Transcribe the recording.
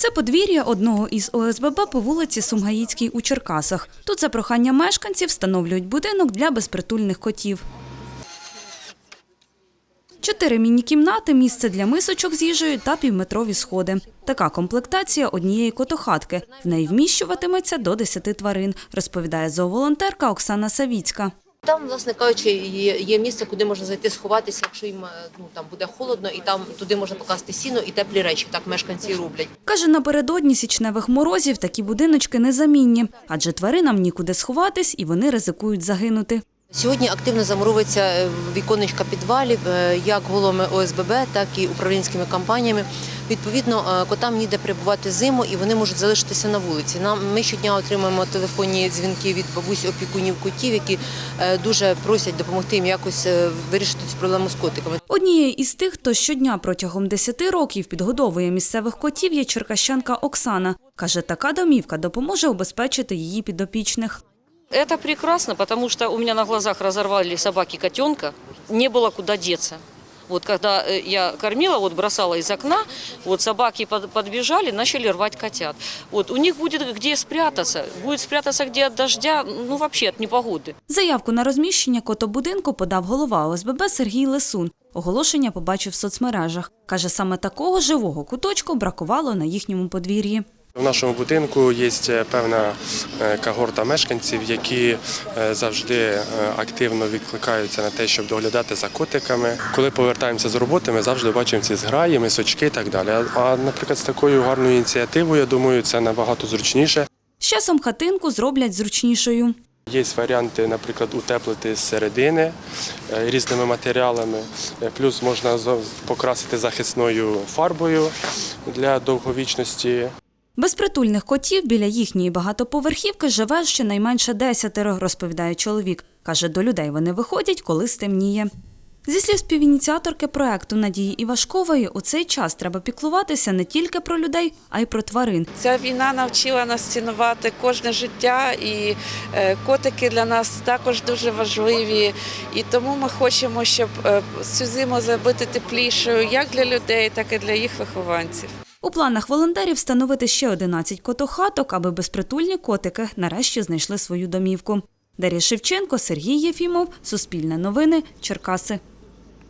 Це подвір'я одного із ОСББ по вулиці Сумгаїцькій у Черкасах. Тут за прохання мешканців встановлюють будинок для безпритульних котів. Чотири міні-кімнати, місце для мисочок з їжею та півметрові сходи. Така комплектація однієї котохатки. В неї вміщуватиметься до 10 тварин, розповідає зооволонтерка Оксана Савіцька. Там, власне кажучи, є, місце, куди можна зайти сховатися, якщо їм е, ну там буде холодно, і там туди можна покласти сіно і теплі речі. Так мешканці роблять. Каже, напередодні січневих морозів такі будиночки незамінні, адже тваринам нікуди сховатись і вони ризикують загинути. Сьогодні активно замуровується е, віконечка підвалів, е, як головами ОСББ, так і управлінськими компаніями. Відповідно, е, котам ніде перебувати зиму, і вони можуть залишитися на вулиці. Нам ми щодня отримуємо телефонні дзвінки від бабусь опікунів котів, які дуже просять допомогти їм якось вирішити цю проблему з котиками. Однією із тих, хто щодня протягом 10 років підгодовує місцевих котів, є черкащанка Оксана. Каже, така домівка допоможе убезпечити її підопічних. Это прекрасно, потому что у меня на глазах разорвали собаки котенка, не было куда деться. Вот когда э, я кормила, вот бросала из окна, вот собаки под- подбежали, начали рвать котят. Вот у них будет где спрятаться, будет спрятаться где от дождя, ну вообще от непогоды. Заявку на розміщення котобудинку подав голова ОСББ Сергій Лисун. Оголошення побачив в соцмережах. Каже, саме такого живого куточку бракувало на їхньому подвір'ї. В нашому будинку є певна е, когорта мешканців, які е, завжди е, активно відкликаються на те, щоб доглядати за котиками. Коли повертаємося з роботи, ми завжди бачимо ці зграї, мисочки і так далі. А, наприклад, з такою гарною ініціативою, я думаю, це набагато зручніше. З часом хатинку зроблять зручнішою. Є варіанти, наприклад, утеплити з середини е, різними матеріалами. Е, Плюс можна покрасити захисною фарбою для довговічності. Безпритульних котів біля їхньої багатоповерхівки живе щонайменше десятеро, розповідає чоловік. Каже, до людей вони виходять, коли стемніє. Зі слів співініціаторки проекту Надії Івашкової, у цей час треба піклуватися не тільки про людей, а й про тварин. Ця війна навчила нас цінувати кожне життя, і е, котики для нас також дуже важливі. І тому ми хочемо, щоб е, цю зиму зробити теплішою як для людей, так і для їх вихованців. У планах волонтерів встановити ще 11 котохаток, аби безпритульні котики нарешті знайшли свою домівку. Дар'я Шевченко, Сергій Єфімов, Суспільне новини, Черкаси.